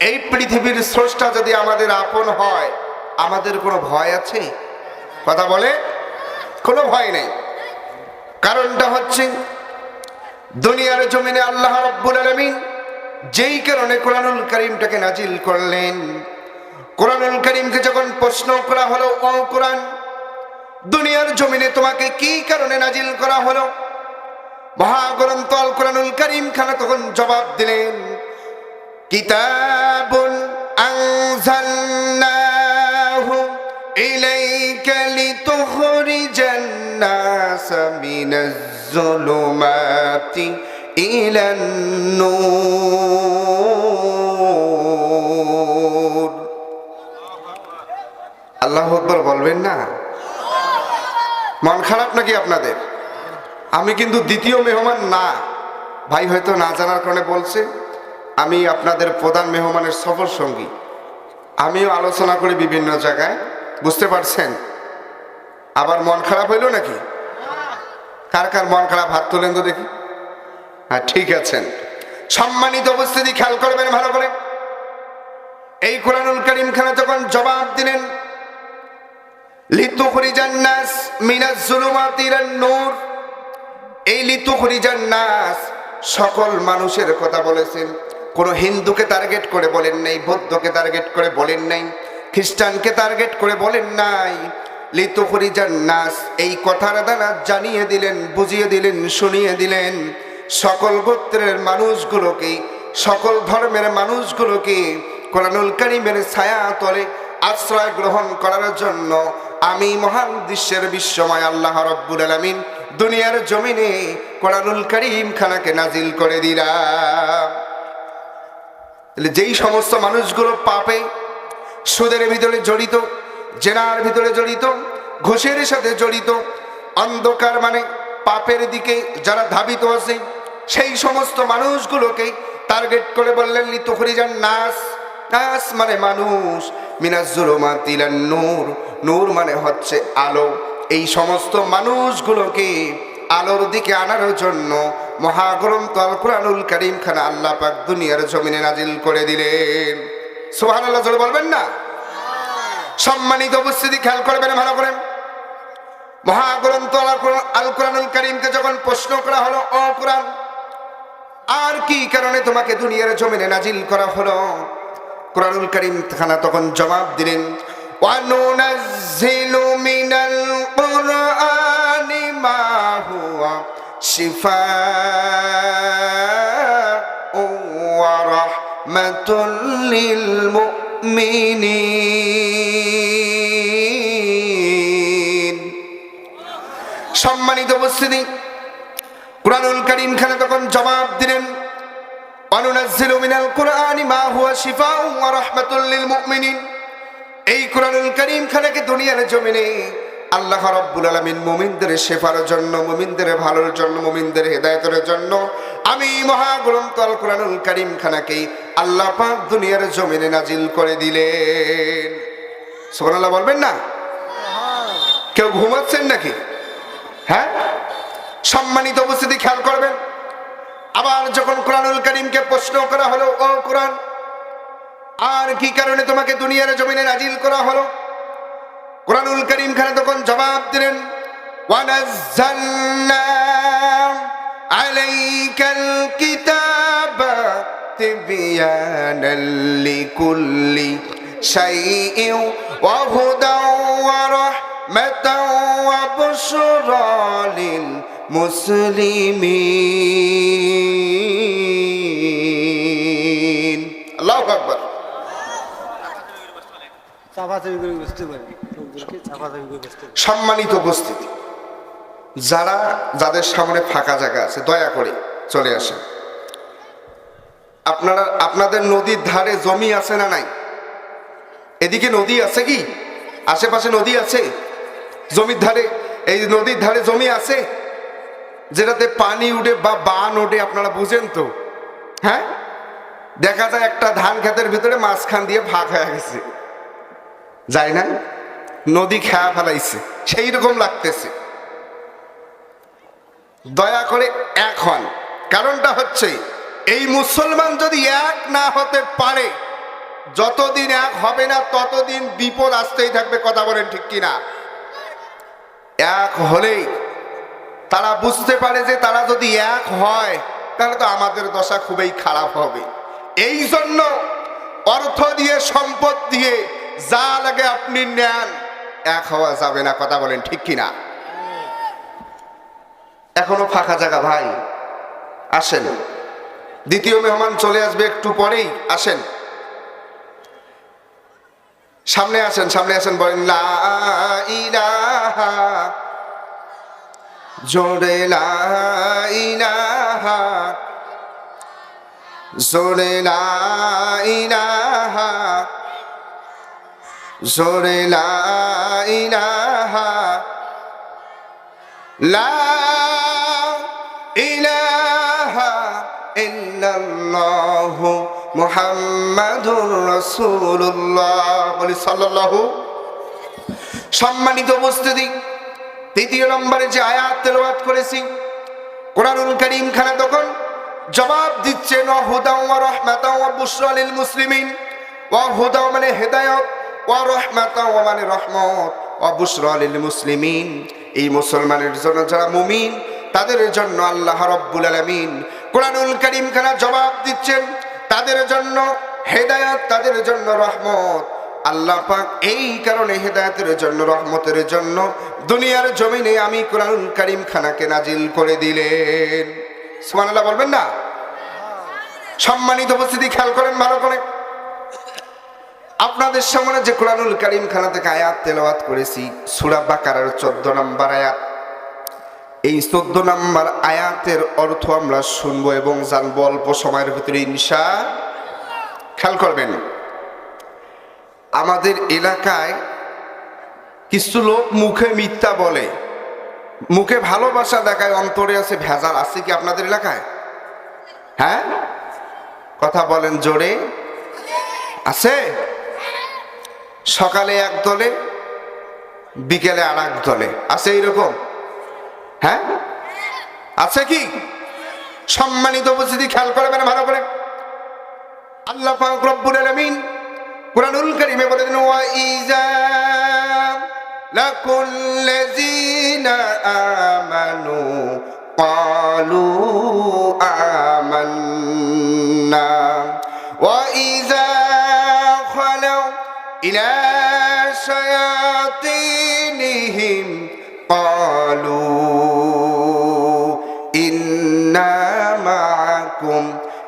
এই পৃথিবীর স্রষ্টা যদি আমাদের আপন হয়, আমাদের কোনো ভয় আছে? কথা বলে? কোনো ভয় নেই। কারণটা হচ্ছে, দুনিয়ার জমিনে আল্লাহ রব্বুল আলমিন যেই কারণে কোরআনুল করিমটাকে নাজিল করলেন। কোরআনুল করিমকে যখন প্রশ্ন করা হলো, ও কোরআন, দুনিয়ার জমিনে তোমাকে কি কারণে নাজিল করা হলো? মহাগ্রন্থ আল কোরআনুল করিম খানা তখন জবাব দিলেন কিতাবুন আনজালনাহু ইলাইকা লিতুখরিজান নাস মিনাজ যুলুমাতি ইলান নূর। আল্লাহু আকবার বলবেন না? মন খারাপ নাকি আপনাদের? আমি কিন্তু দ্বিতীয় মেহমান না। ভাই হয়তো না জানার কারণে বলছে। আমি আপনাদের প্রধান মেহমানের সফর সঙ্গী। আমিও আলোচনা করি বিভিন্ন জায়গায়। বুঝতে পারছেন? আবার মন খারাপ হইল নাকি? কার কার মন খারাপ? হাত তোলেন তো দেখি। হ্যাঁ ঠিক আছেন। সম্মানিত উপস্থিতি খেয়াল করবেন ভালো করে। এই কোরআনুল করিম খানা যখন জবাব দিলেন, লিতুখরিজান নাস মিনাজ জুলুমাতি নূর। এই লিতুখরিজান নাস সকল মানুষের কথা বলেছেন। কোনো হিন্দুকে টার্গেট করে বলেন নাই, বৌদ্ধকে টার্গেট করে বলেন নাই, খ্রিস্টানকে টার্গেট করে বলেন নাই। লিতুখরিজান নাস এই কথার দ্বারা জানিয়ে দিলেন, বুঝিয়ে দিলেন, শুনিয়ে দিলেন। সকল গোত্রের মানুষগুলোকে, সকল ধর্মের মানুষগুলোকে কোরআনুল করিমের ছায়া তলে আশ্রয় গ্রহণ করার জন্য আমি মহান দৃশ্যের বিশ্বময় আল্লাহ রব্বুল আলমিন দুনিয়ার জমিনে কোরআনুল করিম খানাকে নাজিল করে দিলাম। তাহলে যেই সমস্ত মানুষগুলো পাপে সুদের ভিতরে জড়িত, জেনার ভিতরে জড়িত, ঘুষের সাথে জড়িত, অন্ধকার মানে পাপের দিকে যারা ধাবিত আছে, সেই সমস্ত মানুষগুলোকে টার্গেট করে বললেন, লিতুখরিজান নাস। নাস মানে মানুষ। মিনাজুলুমাতিলান নূর। নূর মানে হচ্ছে আলো। এই সমস্ত মানুষগুলোকে আলোর দিকে আনার জন্য মহাগ্রন্থ আল কুরআনুল করিম খান আল্লাহ পাক দুনিয়ার জমিনে নাজিল করে দিলেন। সুবহানাল্লাহ, জোরে বলবেন না? সম্মানিত উপস্থিতি খেয়াল করবেন, ভালো করেন। মহাগ্রন্থ আল কোরআনুল করিমকে যখন প্রশ্ন করা হলো অ কুরআন আর কি কারণে তোমাকে দুনিয়ার জমিনে নাজিল করা হলো? কুরআনুল করিম খানা তখন জবাব দিলেন, ওয়ানুনাজ্জিলু মিনাল কুরআনি মা شِفَاءٌ وَرَحْمَةٌ لِّلْمُؤْمِنِينَ সম্মানিত উপস্থিতি কোরআনুল করিম খানে তখন জবাব দিলেন অনুনাজ্জিলু মিনাল কুরআনি মা হুয়া শিফাউন ওয়া রাহমাতুল লিল মুমিনিন এই কোরআনুল করিম খানাকে দুনিয়ার জমিনে আল্লাহ রাব্বুল আলামিন মুমিনদের শেফার জন্য, মুমিনদের ভালোর জন্য, মুমিনদের হেদায়েতের জন্য আমি মহাগ্রন্থ আল কোরআনুল করিম খানাকে আল্লাহ পাক দুনিয়ার জমিনে নাজিল করে দিলেন। সুবহানাল্লাহ বলবেন না? কেউ ঘুমাচ্ছেন নাকি? হ্যাঁ? সম্মানিত উপস্থিতি খেয়াল করবেন, আবার যখন কোরআনুল করিমকে প্রশ্ন করা হলো, ও কোরআন, আর কি কারণে তোমাকে দুনিয়ার জমিনে নাজিল করা হলো? কোরআনুল করিম খানে তখন জবাব দিলেন ওয়ানাজ্জালনা আলাইকাল কিতাবা তিবয়ানাল লিকুল্লি করে বুঝতে পারি। সম্মানিত উপস্থিতি। যারা যাদের সামনে ফাঁকা জায়গা আছে, দয়া করে চলে আসেন। আপনারা, আপনাদের নদীর ধারে জমি আছে না নাই? এদিকে নদী আছে কি? আশেপাশে নদী আছে? জমির ধারে, এই নদীর ধারে জমি আছে? যেটাতে পানি উঠে বা বান ওঠে, আপনারা বুঝেন তো। হ্যাঁ? দেখা যায় একটা ধান ক্ষেতের ভিতরে মাঝখান দিয়ে ফাঁক হয়ে গেছে। যায় না? নদী খেয়া ফেলাইছে সেই রকম লাগতেছে। দয়া করে এক হন। কারণটা হচ্ছে, এই মুসলমান যদি এক না হতে পারে, যতদিন এক হবে না, ততদিন বিপদ আসতেই থাকবে, কথা বলেন ঠিক কিনা? এক হলেই তারা বুঝতে পারে যে তারা যদি এক হয়, তাহলে তো আমাদের দশা খুবই খারাপ হবে। এই জন্য অর্থ দিয়ে, সম্পদ দিয়ে, যা লাগে আপনি নেন। এক হওয়া যাবে না, কথা বলেন, ঠিক কিনা? এখনও ফাঁকা জায়গা, ভাই। আসেন। দ্বিতীয় মেহমান চলে আসবে একটু পরেই, আসেন। সামনে আসেন সামনে আসেন, বলেন, লা ইলাহা, জোরে লা জোরে লা ইলাহা জোরে লা ইলাহা লা সম্মানিত উপস্থিতি তৃতীয় নম্বরে যে আয়াত তেলাওয়াত করেছি, কোরআনুল কারীম খানা তখন জবাব দিচ্ছে ন হুদাও ওয়া রাহমাতাও বুশরা মুসলিমিন। ওয়া হুদাও মানে হেদায়েত ওয়া রাহমাতাও মানে রহমত। ওয়া বুশরা লিল মুসলিমিন। এই মুসলমানের জন্য যারা মুমিন, তাদের জন্য আল্লাহ রাব্বুল আলামিন কোরআনুল কারীম খানা জবাব দিচ্ছেন। তাদের জন্য হেদায়েত, তাদের জন্য রহমত। আল্লাহ পাক এই কারণে হেদায়েতের জন্য, রহমতের জন্য দুনিয়ার জমিনে আমি কোরআন করিম খানাকে নাজিল করে দিলেন। সুবহানাল্লাহ বলবেন না? সম্মানিত উপস্থিতি খেয়াল করেন ভালো করে। আপনাদের সামনে যে কোরআনুল কারিম খানা থেকে আয়াত তেলাওয়াত করেছি, সূরা বাকারার 14 নম্বর আয়াত। এই চোদ্দ নম্বর আয়াতের অর্থ আমরা শুনব এবং জানব অল্প সময়ের ভিতরে ইনশা খেয়াল করবেন। আমাদের এলাকায় কিছু লোক মুখে মিথ্যা বলে, মুখে ভালোবাসা দেখায়, অন্তরে আছে ভেজাল, আছে কি আপনাদের এলাকায়? হ্যাঁ? কথা বলেন জোরে। আছে? সকালে এক দলে, বিকেলে আর এক দলে। আছে এইরকম? হ্যাঁ? আছে কি? সম্মানিত উপস্থিতি, খেয়াল করবেন ভালো করে। আল্লাহ পাক রব্বুল আলামিন কুরআনুল কারীমে বলে দেন ওয়া ইজা লাকুল লাযিনা আমানু ক্বালু আমান্না।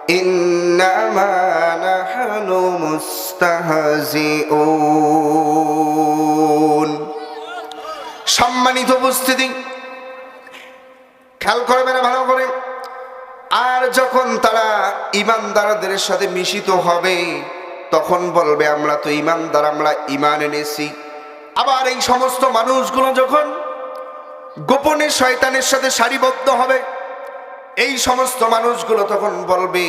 إنما نحن مستهزئون সম্মানিত উপস্থিতি খেয়াল করবে না ভালো করে আর যখন তারা ইমানদারদের সাথে মিশিত হবে তখন বলবে আমরা তো ইমানদার আমরা ইমান এনেছি আবার এই সমস্ত মানুষগুলো যখন গোপনে শয়তানের সাথে সারিবদ্ধ হবে এই সমস্ত মানুষগুলো তখন বলবে,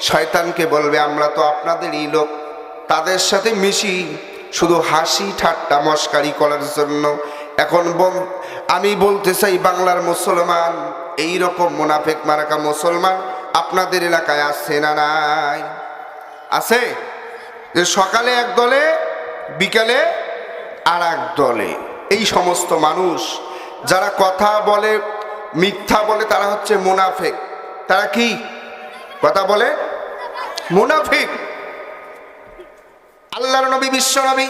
শয়তানকে বলবে, আমরা তো আপনাদেরই লোক। তাদের সাথে মিশি, শুধু হাসি ঠাট্টা মস্কারি করার জন্য। এখন আমি বলতে চাই বাংলার মুসলমান, এই রকম মোনাফেক মারাকা মুসলমান আপনাদের এলাকায় আছে না নাই? আছে? যে সকালে এক দলে, বিকালে আর এক দলে। এই সমস্ত মানুষ যারা কথা বলে মিথ্যা বলে তারা হচ্ছে মুনাফেক। তারা কি? কথা বলে। মুনাফিক। আল্লাহর নবী, বিশ্ব নবী,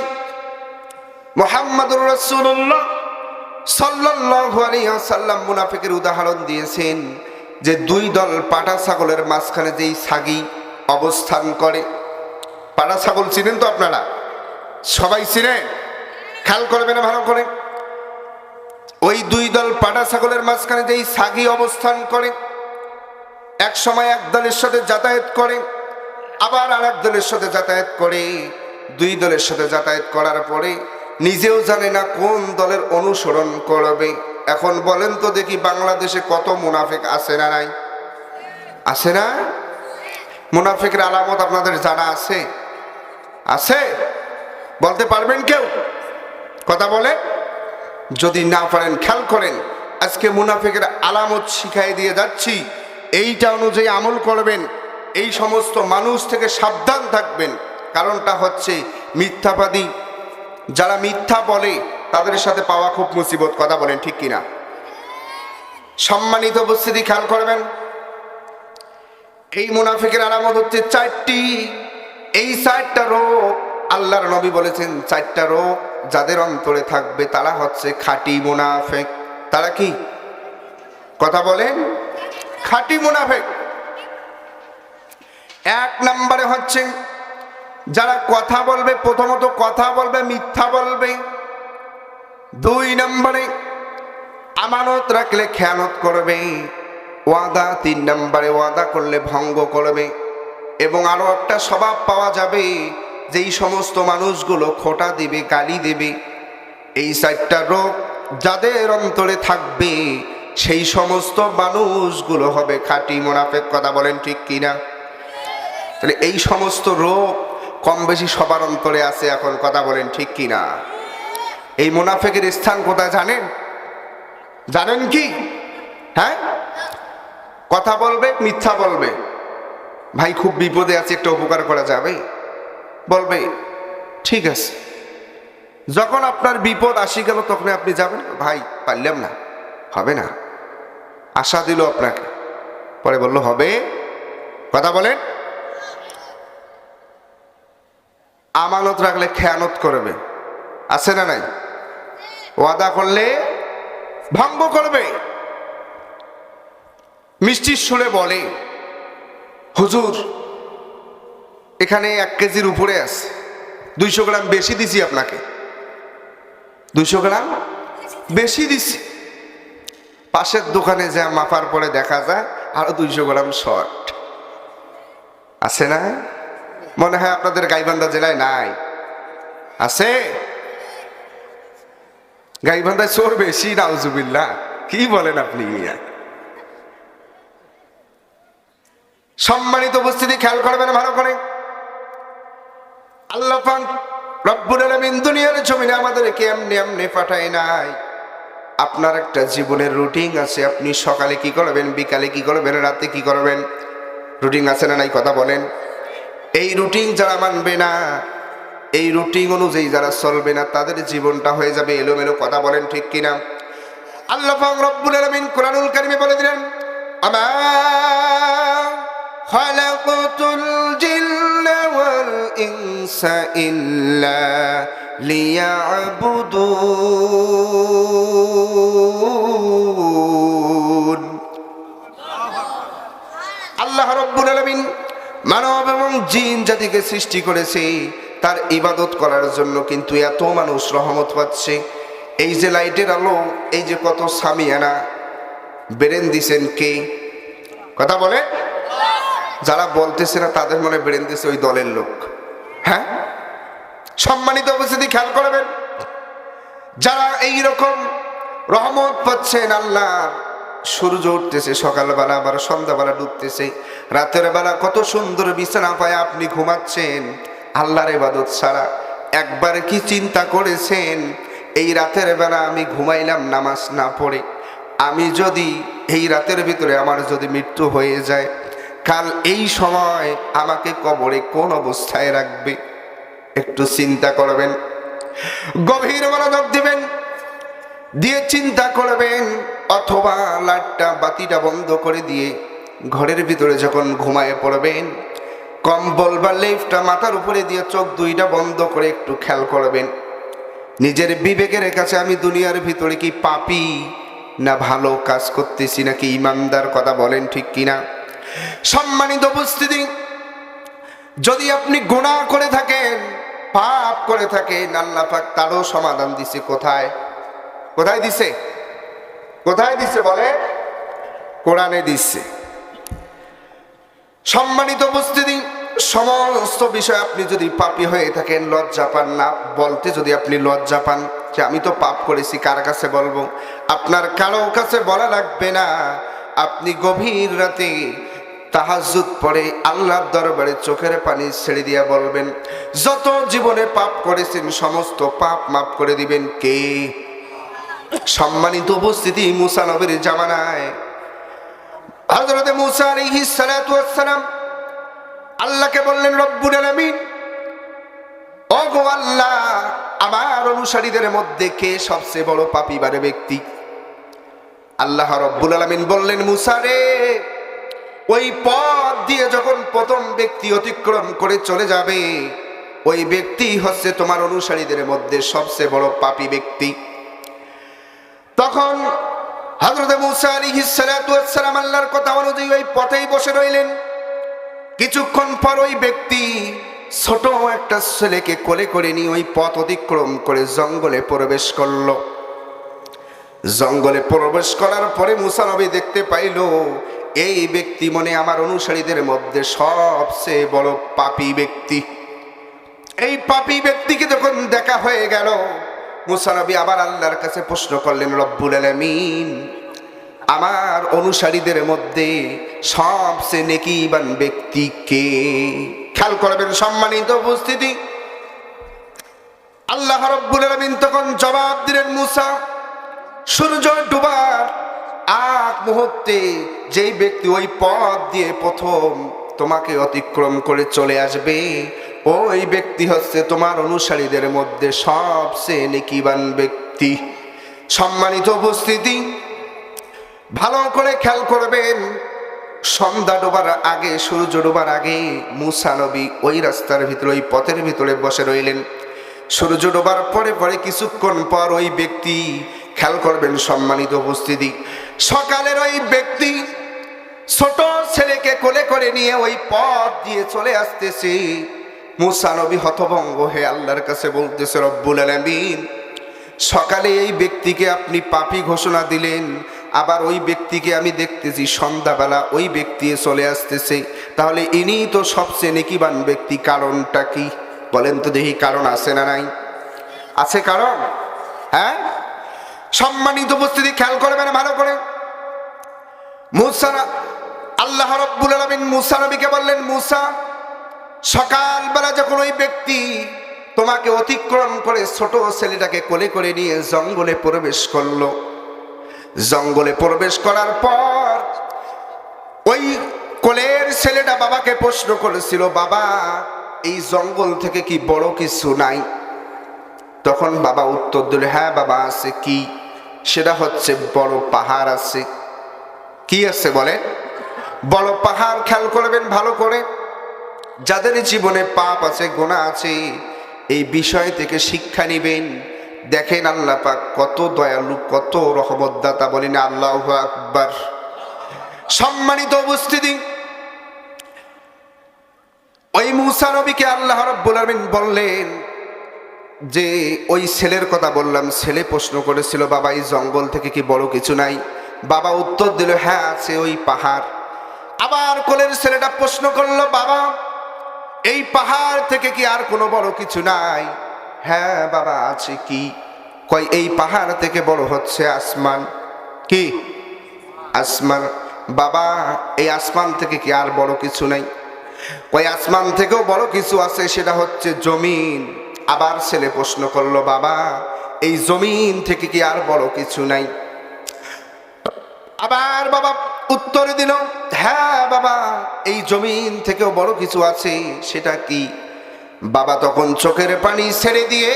মোহাম্মদুর রসুল্লাহ আলাইহি মুনাফিকের উদাহরণ দিয়েছেন যে দুই দল পাটা ছাগলের মাঝখানে যেই সাগি অবস্থান করে। পাটা ছাগল চিনেন তো আপনারা? সবাই চিনেন? খেয়াল করবে না ভালো করে। ওই দুই দল পাটা ছাগলের মাঝখানে যেই সাগি অবস্থান করে, এক সময় এক দলের সাথে যাতায়াত করে, আবার আর এক দলের সাথে যাতায়াত করে। দুই দলের সাথে যাতায়াত করার পরে নিজেও জানে না কোন দলের অনুসরণ করবে। এখন বলেন তো দেখি বাংলাদেশে কত মুনাফেক আছে না নাই? আছে না? মুনাফেকের আলামত আপনাদের জানা আছে? আছে? বলতে পারবেন কেউ? কথা বলে যদি না পারেন, খেয়াল করেন, আজকে মুনাফিকের আলামত শিখাই দিয়ে যাচ্ছি। এইটা অনুযায়ী আমল করবেন, এই সমস্ত মানুষ থেকে সাবধান থাকবেন। কারণটা হচ্ছে মিথ্যাবাদী। যারা মিথ্যা বলে, তাদের সাথে পাওয়া খুব মুসিবত, কথা বলেন ঠিক কিনা? সম্মানিত উপস্থিতি, খেয়াল করবেন। এই মুনাফিকের আলামত হচ্ছে চারটি। এই চারটা রোগ, আল্লাহর নবী বলেছেন, চারটা রোগ। যাদের অন্তরে থাকবে তারা হচ্ছে খাঁটি মুনাফেক। তারা কি? কথা বলেন। খাঁটি মুনাফেক। এক নম্বরে হচ্ছে, যারা কথা বলবে, প্রথমত কথা বলবে, মিথ্যা বলবে। দুই নম্বরে, আমানত রাখলে খেয়ানত করবে। ওয়াদা। তিন নম্বরে, ওয়াদা করলে ভঙ্গ করবে। এবং আরও একটা স্বভাব পাওয়া যাবে যেই সমস্ত মানুষগুলো খোটা দেবে, গালি দেবে, এই চারটা রোগ যাদের অন্তরে থাকবে, সেই সমস্ত মানুষগুলো হবে খাঁটি মোনাফেক, কথা বলেন ঠিক কিনা? তাহলে এই সমস্ত রোগ কম বেশি সবার অন্তরে আছে এখন, কথা বলেন ঠিক কিনা? এই মোনাফেকের স্থান কোথায় জানেন? জানেন কি? হ্যাঁ? কথা বলবে, মিথ্যা বলবে। ভাই, খুব বিপদে আছে, একটা উপকার করা যাবে? বলবে ঠিক আছে। যখন আপনার বিপদ আসি গেল, তখন আপনি যাবেন? ভাই, পারলাম না। হবে না। আশা দিল আপনাকে। পরে বলল, হবে। কথা বলেন। আমানত রাখলে খেয়ানত করবে। আছে না নাই? ওয়াদা করলে ভঙ্গ করবে। মিষ্টির সুরে বলে, হুজুর এখানে এক কেজির উপরে আছে। দুইশো গ্রাম বেশি দিছি আপনাকে। দুইশো গ্রাম বেশি দিছি। পাশের দোকানে যা মাপার পরে দেখা যায়, আরও দুইশো গ্রাম শর্ট আছে না? মনে হয় আপনাদের গাইবান্ধা জেলায় নাই। আছে? গাইবান্ধায় চোর বেশি নাউজুবিল্লা কি বলেন আপনি? সম্মানিত উপস্থিতি, খেয়াল করবেন ভালো করে। আল্লাহ দুনিয়ার জমিনে আমাদেরকে এমনি এমনি নাই। আপনার একটা জীবনের রুটিন আছে, আপনি সকালে কি করবেন, বিকালে কি করবেন, রাতে কি করবেন? রুটিন আছে না নাই কথা বলেন? এই রুটিন যারা মানবে না, এই রুটিন অনুযায়ী যারা চলবে না, তাদের জীবনটা হয়ে যাবে এলোমেলো কথা বলেন ঠিক কিনা? আল্লাহ রব্বুল আলামিন কোরআনুল কারিমে বলে দিলেন, আমা ইনসা ইল্লা লিয়াবুদুন আল্লাহ রব্বুল আলামিন মানব এবং জিন জাতিকে সৃষ্টি করেছে, তার ইবাদত করার জন্য কিন্তু এত মানুষ রহমত পাচ্ছে। এই যে লাইটের আলো, এই যে কত সামিয়ানা, বেরেন দিছেন কে? কথা বলে? যারা বলতেছে না, তাদের মনে বেরেন দিছে ওই দলের লোক। হ্যাঁ? সম্মানিত উপস্থিতি খেয়াল করবেন। যারা এই রকম রহমত পাচ্ছেন আল্লাহ সূর্য উঠতেছে, সকালবেলা আবার সন্ধ্যাবেলা ডুবতেছে, রাতের বেলা কত সুন্দর বিছানা পায় আপনি ঘুমাচ্ছেন, আল্লাহর ইবাদত ছাড়া একবার কি চিন্তা করেছেন, এই রাতের বেলা আমি ঘুমাইলাম নামাজ না পড়ে, আমি যদি এই রাতের ভিতরে আমার যদি মৃত্যু হয়ে যায় কাল এই সময় আমাকে কবরে কোন অবস্থায় রাখবে? একটু চিন্তা করবেন। গভীর মনোযোগ দিবেন। দিয়ে চিন্তা করবেন, অথবা লাইটটা বাতিটা বন্ধ করে দিয়ে ঘরের ভিতরে যখন ঘুমায় পড়বেন, কম্বল বা লেফটা মাথার উপরে দিয়ে চোখ দুইটা বন্ধ করে একটু খেয়াল করবেন। নিজের বিবেকের কাছে আমি দুনিয়ার ভিতরে কি পাপি না ভালো কাজ করতেছি নাকি ইমানদার কথা বলেন ঠিক কিনা? সম্মানিত উপস্থিতি, যদি আপনি গুণা করে থাকেন, পাপ করে থাকেন, আল্লাহ পাক তারও সমাধান দিছে কোথায়? কোথায় দিছে? কোথায় দিছে বলে? কোরআনে দিচ্ছে সম্মানিত উপস্থিতি, সমস্ত বিষয় আপনি যদি পাপী হয়ে থাকেন, লজ্জা পান না। বলতে যদি আপনি লজ্জা পান যে আমি তো পাপ করেছি, কার কাছে বলব? আপনার কারও কাছে বলা লাগবে না। আপনি গভীর রাতে তাহাজুদ পড়ে আল্লাহর দরবারে চোখের পানি ছেড়ে দিয়া বলবেন, যত জীবনে পাপ করেছেন, সমস্ত পাপ মাফ করে দিবেন কে? সম্মানিত উপস্থিতি মুসা নবীর জামানায়। হজরতে মুসা আলাইহিস সালাতু ওয়াস সালাম আল্লাহকে বললেন, রব্বুল আলামিন অনুসারীদের মধ্যে কে সবচেয়ে বড় পাপিবারে ব্যক্তি? আল্লাহ রব্বুল আলমিন বললেন মুসারে ওই পথ দিয়ে যখন প্রথম ব্যক্তি অতিক্রম করে চলে যাবে, ওই ব্যক্তি হচ্ছে তোমার অনুসারীদের মধ্যে সবচেয়ে বড় পাপী ব্যক্তি। তখন হজরত মুসা আলী হিসালাম আল্লাহর কথা অনুযায়ী ওই পথেই বসে রইলেন। কিছুক্ষণ পর ওই ব্যক্তি ছোট একটা ছেলেকে কোলে করে নিয়ে ওই পথ অতিক্রম করে জঙ্গলে প্রবেশ করল। জঙ্গলে প্রবেশ করার পরে মুসা নবী দেখতে পাইল এই ব্যক্তি মনে আমার অনুসারীদের মধ্যে সবচেয়ে বড় পাপী ব্যক্তি। এই পাপী ব্যক্তিকে যখন দেখা হয়ে গেল, মুসা নবী আবার আল্লাহর কাছে প্রশ্ন করলেন, রব্বুল আলমিন, আমার অনুসারীদের মধ্যে সবচেয়ে নেকিবান ব্যক্তি কে? খেয়াল করবেন সম্মানিত উপস্থিতি। আল্লাহ রব্বুল আলমিন তখন জবাব দিলেন মুসা, সূর্য ডুবার আগ মুহূর্তে যেই ব্যক্তি ওই পথ দিয়ে প্রথম তোমাকে অতিক্রম করে চলে আসবে, ওই ব্যক্তি হচ্ছে তোমার অনুসারীদের মধ্যে সবচেয়ে নেকিবান ব্যক্তি। সম্মানিত উপস্থিতি, ভালো করে খেয়াল করবেন, সন্ধ্যা ডোবার আগে, সূর্য ডোবার আগে মুসা নবী ওই রাস্তার ভিতরে, ওই পথের ভিতরে বসে রইলেন। সূর্য ডোবার পরে পরে কিছুক্ষণ পর ওই ব্যক্তি খেয়াল করবেন সম্মানিত উপস্থিতি। সকালের ওই ব্যক্তি ছোট ছেলেকে কোলে করে নিয়ে ওই পথ দিয়ে চলে আসতেছে। মুসা নবী হতভঙ্গ হয়ে আল্লাহর কাছে বলতেছে, রব্বুল আলামিন, সকালে এই ব্যক্তিকে আপনি পাপি ঘোষণা দিলেন, আবার ওই ব্যক্তিকে আমি দেখতেছি সন্ধ্যাবেলা ওই ব্যক্তি চলে আসতেছে। তাহলে ইনি তো সবচেয়ে নেকিবান ব্যক্তি, কারণটা কি? বলেন তো দেখি, কারণ আছে না নাই? আছে কারণ? হ্যাঁ? সম্মানিত উপস্থিতি খেয়াল করবেন ভালো করে। মুসা আল্লাহ রব্বুল আলমিন মুসা নবীকে বললেন, মুসা, সকালবেলা যখন ওই ব্যক্তি তোমাকে অতিক্রম করে ছোট ছেলেটাকে কোলে করে নিয়ে জঙ্গলে প্রবেশ করল, জঙ্গলে প্রবেশ করার পর ওই কোলের ছেলেটা বাবাকে প্রশ্ন করেছিল, বাবা, এই জঙ্গল থেকে কি বড় কিছু নাই? তখন বাবা উত্তর দিল হ্যাঁ বাবা, আছে কি? সেটা হচ্ছে বড় পাহাড় আছে। কি আছে বলে বড় পাহাড় খেয়াল করবেন ভালো করে। যাদের জীবনে পাপ আছে গোনা আছে, এই বিষয় থেকে শিক্ষা নিবেন। দেখেন আল্লাহ পাক কত দয়ালু, কত রহমতদাতা বলেন আল্লাহ আকবার। সম্মানিত উপস্থিতি। ওই মুসা নবীকে আল্লাহ রব্বুল আলমিন বললেন যে ওই ছেলের কথা বললাম, ছেলে প্রশ্ন করেছিল, বাবা, এই জঙ্গল থেকে কি বড় কিছু নাই? বাবা উত্তর দিল হ্যাঁ আছে ওই পাহাড়। আবার কোলের ছেলেটা প্রশ্ন করল, বাবা, এই পাহাড় থেকে কি আর কোনো বড় কিছু নাই? হ্যাঁ বাবা, আছে কি? কয়, এই পাহাড় থেকে বড় হচ্ছে আসমান। কি? আসমান। বাবা, এই আসমান থেকে কি আর বড় কিছু নাই? ওই আসমান থেকেও বড় কিছু আছে, সেটা হচ্ছে জমিন। আবার ছেলে প্রশ্ন করল, বাবা, এই জমিন থেকে কি আর বড় কিছু নাই? আবার বাবা উত্তর দিল হ্যাঁ বাবা, এই জমিন থেকেও বড় কিছু আছে, সেটা কি? বাবা তখন চোখের পানি ছেড়ে দিয়ে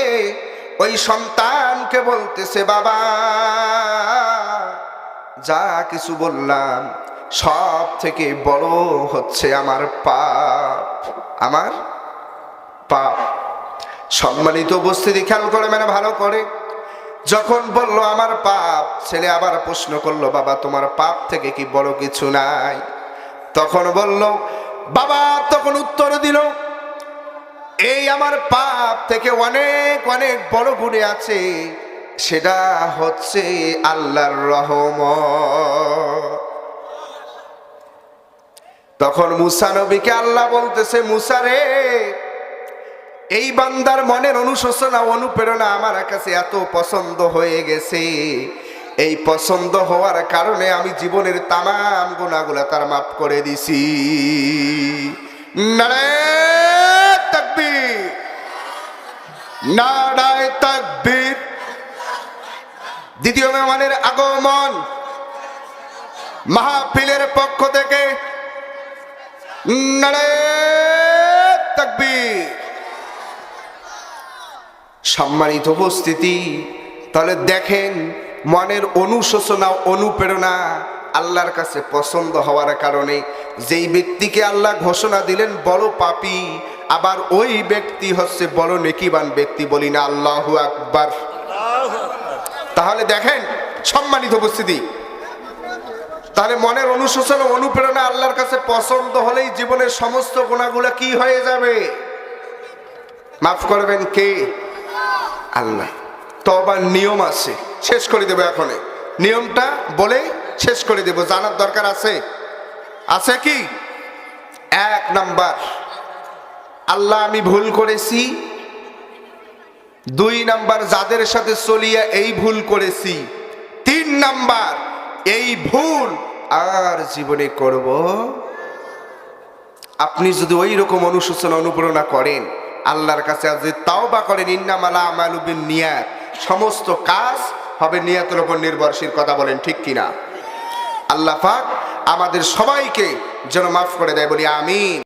ওই সন্তানকে বলতেছে, বাবা, যা কিছু বললাম, সব থেকে বড় হচ্ছে আমার পাপ আমার পাপ। সম্মানিত উপস্থিতি খেয়াল করে মানে ভালো করে। যখন বলল, আমার পাপ। ছেলে আবার প্রশ্ন করল, বাবা, তোমার পাপ থেকে কি বড় কিছু নাই? তখন বলল, বাবা, তখন উত্তর দিল, এই আমার পাপ থেকে অনেক অনেক বড় গুণে আছে। সেটা হচ্ছে আল্লাহর রহম তখন মুসা নবীকে আল্লাহ বলতেছে, মুসা রে এই বান্দার মনের অনুশোচনা, অনুপ্রেরণা আমার কাছে এত পছন্দ হয়ে গেছে। এই পছন্দ হওয়ার কারণে আমি জীবনের তামাম গুণাগুলা তার মাফ করে দিছি। দ্বিতীয় মেহমানের আগমন। মাহফিলের পক্ষ থেকে। নারায় তাকবীর। সম্মানিত উপস্থিতি। তাহলে দেখেন, মনের অনুশোচনা, অনুপ্রেরণা আল্লাহর কাছে পছন্দ হওয়ার কারণে যেই ব্যক্তিকে আল্লাহ ঘোষণা দিলেন, বড় পাপী, আবার ওই ব্যক্তি হচ্ছে বড় নেকিবান ব্যক্তি বলি না আল্লাহু আকবার। তাহলে দেখেন, সম্মানিত উপস্থিতি। তাহলে মনের অনুশোচনা, অনুপ্রেরণা আল্লাহর কাছে পছন্দ হলেই জীবনের সমস্ত গুণাগুলা কি হয়ে যাবে? মাফ করবেন কে? আল্লাহ। তবার নিয়ম আছে, শেষ করে দেবো এখন নিয়মটা বলে শেষ করে দেব, জানার দরকার আছে? আছে কি? এক নাম্বার, আল্লাহ আমি ভুল করেছি। দুই নাম্বার, যাদের সাথে চলিয়া এই ভুল করেছি। তিন নাম্বার, এই ভুল আর জীবনে করব। আপনি যদি ওই রকম অনুশোচনা, অনুপ্রেরণা করেন আল্লাহর কাছে আজ তাও বা করেন, ইন্নামালা আমালুবিন নিয়াত সমস্ত কাজ হবে নিয়াতের উপর নির্ভরশীল, কথা বলেন ঠিক কিনা? আল্লাহ পাক আমাদের সবাইকে যেন মাফ করে দেয়, বলি আমিন।